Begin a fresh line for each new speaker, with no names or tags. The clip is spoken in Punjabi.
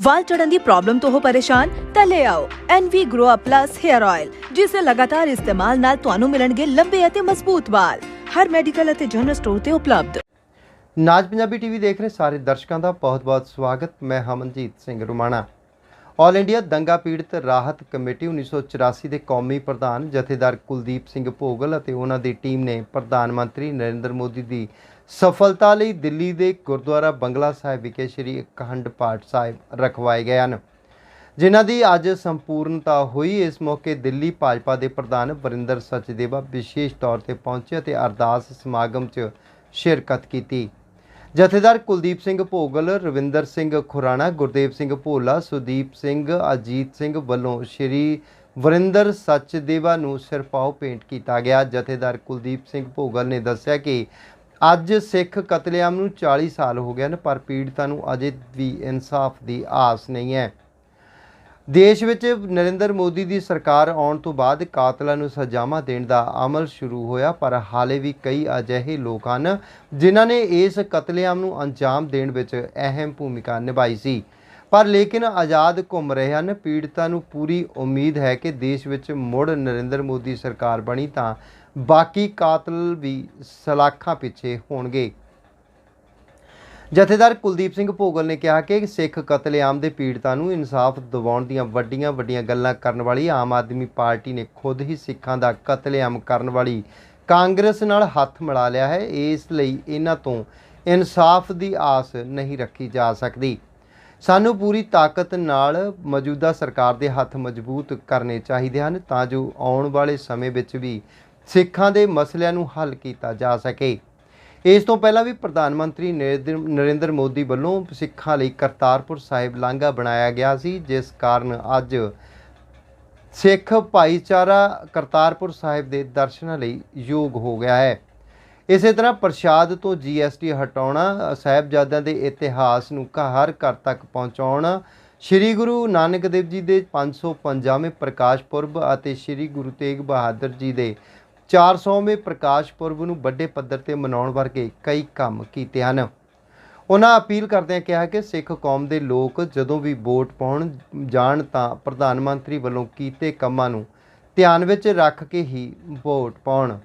ਵਾਲ ਝੜਨ ਦੀ ਪ੍ਰੋਬਲਮ ਤੋਂ ਹੋ ਪਰੇਸ਼ਾਨ, ਤਾਂ ਲੈ ਆਓ NV Grow Up Plus Hair Oil ਜਿਸ ਦੇ ਲਗਾਤਾਰ ਇਸਤੇਮਾਲ ਨਾਲ ਤੁਹਾਨੂੰ ਮਿਲਣਗੇ ਲੰਬੇ ਅਤੇ ਮਜ਼ਬੂਤ ਵਾਲ। ਹਰ ਮੈਡੀਕਲ ਅਤੇ ਜਨਰਲ ਸਟੋਰ ਤੇ ਉਪਲਬਧ।
ਨਾਜ ਪੰਜਾਬੀ ਟੀਵੀ ਦੇਖ ਰਹੇ ਸਾਰੇ ਦਰਸ਼ਕਾਂ ਦਾ ਬਹੁਤ-ਬਹੁਤ ਸਵਾਗਤ। ਮੈਂ ਹਮਨਜੀਤ ਸਿੰਘ ਰੁਮਾਣਾ। ਆਲ ਇੰਡੀਆ ਦੰਗਾ ਪੀੜਤ ਰਾਹਤ ਕਮੇਟੀ 1984 ਦੇ ਕੌਮੀ ਪ੍ਰਧਾਨ ਜਥੇਦਾਰ ਕੁਲਦੀਪ ਸਿੰਘ ਭੋਗਲ ਅਤੇ ਉਹਨਾਂ ਦੀ ਟੀਮ ਨੇ ਪ੍ਰਧਾਨ ਮੰਤਰੀ ਨਰਿੰਦਰ ਮੋਦੀ ਦੀ ਸਫਲਤਾ ਲਈ ਦਿੱਲੀ ਦੇ ਗੁਰਦੁਆਰਾ ਬੰਗਲਾ ਸਾਹਿਬ ਵਿਖੇ ਸ੍ਰੀ ਅਖੰਡ ਪਾਠ ਸਾਹਿਬ ਰਖਵਾਏ ਗਏ ਹਨ। ਜਿਨ੍ਹਾਂ ਦੀ ਅੱਜ ਸੰਪੂਰਨਤਾ ਹੋਈ, ਇਸ ਮੌਕੇ ਦਿੱਲੀ ਭਾਜਪਾ ਦੇ ਪ੍ਰਧਾਨ ਵਰਿੰਦਰ ਸਚਦੇਵਾ ਵਿਸ਼ੇਸ਼ ਤੌਰ ਤੇ ਪਹੁੰਚੇ ਅਤੇ ਅਰਦਾਸ ਸਮਾਗਮ 'ਚ ਸ਼ਿਰਕਤ ਕੀਤੀ। ਜਥੇਦਾਰ ਕੁਲਦੀਪ ਸਿੰਘ ਭੋਗਲ, ਰਵਿੰਦਰ ਸਿੰਘ ਖੁਰਾਣਾ, ਗੁਰਦੇਵ ਸਿੰਘ ਭੋਲਾ, ਸੁਦੀਪ ਸਿੰਘ, ਅਜੀਤ ਸਿੰਘ ਵੱਲੋਂ ਸ਼੍ਰੀ ਵਰਿੰਦਰ ਸੱਚਦੇਵਾ ਨੂੰ ਸਿਰਪਾਓ ਭੇਂਟ ਕੀਤਾ ਗਿਆ। ਜਥੇਦਾਰ ਕੁਲਦੀਪ ਸਿੰਘ ਭੋਗਲ ਨੇ ਦੱਸਿਆ ਕਿ ਅੱਜ ਸਿੱਖ ਕਤਲੇਆਮ ਨੂੰ 40 ਸਾਲ ਹੋ ਗਏ ਹਨ, ਪਰ ਪੀੜਤਾਂ ਨੂੰ ਅਜੇ ਵੀ ਇਨਸਾਫ ਦੀ ਆਸ ਨਹੀਂ ਹੈ। ਦੇਸ਼ ਵਿੱਚ ਨਰਿੰਦਰ ਮੋਦੀ ਦੀ ਸਰਕਾਰ ਆਉਣ ਤੋਂ ਬਾਅਦ ਕਾਤਲਾਂ ਨੂੰ ਸਜ਼ਾਵਾਂ ਦੇਣ ਦਾ ਅਮਲ ਸ਼ੁਰੂ ਹੋਇਆ, ਪਰ ਹਾਲੇ ਵੀ ਕਈ ਅਜਿਹੇ ਲੋਕ ਹਨ ਜਿਨ੍ਹਾਂ ਨੇ ਇਸ ਕਤਲੇਆਮ ਨੂੰ ਅੰਜਾਮ ਦੇਣ ਵਿੱਚ ਅਹਿਮ ਭੂਮਿਕਾ ਨਿਭਾਈ ਸੀ। ਪਰ ਲੇਕਿਨ ਆਜ਼ਾਦ ਘੁੰਮ ਰਹੇ ਹਨ। ਪੀੜਤਾਂ ਨੂੰ ਪੂਰੀ ਉਮੀਦ ਹੈ ਕਿ ਦੇਸ਼ ਵਿੱਚ ਮੁੜ ਨਰਿੰਦਰ ਮੋਦੀ ਸਰਕਾਰ ਬਣੀ ਤਾਂ ਬਾਕੀ ਕਾਤਲ ਵੀ ਸਲਾਖਾਂ ਪਿੱਛੇ ਹੋਣਗੇ। ਜਥੇਦਾਰ ਕੁਲਦੀਪ ਸਿੰਘ ਭੋਗਲ ਨੇ ਕਿਹਾ ਕਿ ਸਿੱਖ ਕਤਲੇਆਮ ਦੇ ਪੀੜਤਾਂ ਨੂੰ ਇਨਸਾਫ ਦਿਵਾਉਣ ਦੀਆਂ ਵੱਡੀਆਂ ਵੱਡੀਆਂ ਗੱਲਾਂ ਕਰਨ ਵਾਲੀ ਆਮ ਆਦਮੀ ਪਾਰਟੀ ਨੇ ਖੁਦ ਹੀ ਸਿੱਖਾਂ ਦਾ ਕਤਲੇਆਮ ਕਰਨ ਵਾਲੀ ਕਾਂਗਰਸ ਨਾਲ ਹੱਥ ਮਿਲਾ ਲਿਆ ਹੈ। ਇਸ ਲਈ ਇਹਨਾਂ ਤੋਂ ਇਨਸਾਫ ਦੀ ਆਸ ਨਹੀਂ ਰੱਖੀ ਜਾ ਸਕਦੀ। ਸਾਨੂੰ ਪੂਰੀ ਤਾਕਤ ਨਾਲ ਮੌਜੂਦਾ ਸਰਕਾਰ ਦੇ ਹੱਥ ਮਜ਼ਬੂਤ ਕਰਨੇ ਚਾਹੀਦੇ ਹਨ ਤਾਂ ਜੋ ਆਉਣ ਵਾਲੇ ਸਮੇਂ ਵਿੱਚ ਵੀ ਸਿੱਖਾਂ ਦੇ ਮਸਲਿਆਂ ਨੂੰ ਹੱਲ ਕੀਤਾ ਜਾ ਸਕੇ। ਇਸ ਤੋਂ ਪਹਿਲਾਂ ਵੀ ਪ੍ਰਧਾਨ ਮੰਤਰੀ ਨਰਿੰਦਰ ਨਰਿੰਦਰ ਮੋਦੀ ਵੱਲੋਂ ਸਿੱਖਾਂ ਲਈ ਕਰਤਾਰਪੁਰ ਸਾਹਿਬ ਲਾਂਘਾ ਬਣਾਇਆ ਗਿਆ ਸੀ, ਜਿਸ ਕਾਰਨ ਅੱਜ ਸਿੱਖ ਭਾਈਚਾਰਾ ਕਰਤਾਰਪੁਰ ਸਾਹਿਬ ਦੇ ਦਰਸ਼ਨਾਂ ਲਈ ਯੋਗ ਹੋ ਗਿਆ ਹੈ। ਇਸੇ ਤਰ੍ਹਾਂ ਪ੍ਰਸ਼ਾਦ ਤੋਂ ਜੀਐਸਟੀ ਹਟਾਉਣਾ, ਸਾਹਿਬਜ਼ਾਦਿਆਂ ਦੇ ਇਤਿਹਾਸ ਨੂੰ ਘ- ਹਰ ਘਰ ਤੱਕ ਪਹੁੰਚਾਉਣਾ, ਸ੍ਰੀ ਗੁਰੂ ਨਾਨਕ ਦੇਵ ਜੀ ਦੇ 555ਵੇਂ ਪ੍ਰਕਾਸ਼ ਪੁਰਬ ਅਤੇ ਸ੍ਰੀ ਗੁਰੂ ਤੇਗ ਬਹਾਦਰ ਜੀ ਦੇ 400ਵੇਂ ਪ੍ਰਕਾਸ਼ ਪੁਰਬ ਨੂੰ ਵੱਡੇ ਪੱਧਰ ਤੇ ਮਨਾਉਣ ਵਰਗੇ ਕਈ ਕੰਮ ਕੀਤੇ ਹਨ। ਉਹਨਾਂ ਅਪੀਲ ਕਰਦਿਆਂ ਕਿਹਾ ਕਿ ਸਿੱਖ ਕੌਮ ਦੇ ਲੋਕ ਜਦੋਂ ਵੀ ਵੋਟ ਪਾਉਣ ਜਾਣ ਤਾਂ ਪ੍ਰਧਾਨ ਮੰਤਰੀ ਵੱਲੋਂ ਕੀਤੇ ਕੰਮਾਂ ਨੂੰ ਧਿਆਨ ਵਿੱਚ ਰੱਖ ਕੇ ਹੀ ਵੋਟ ਪਾਉਣ।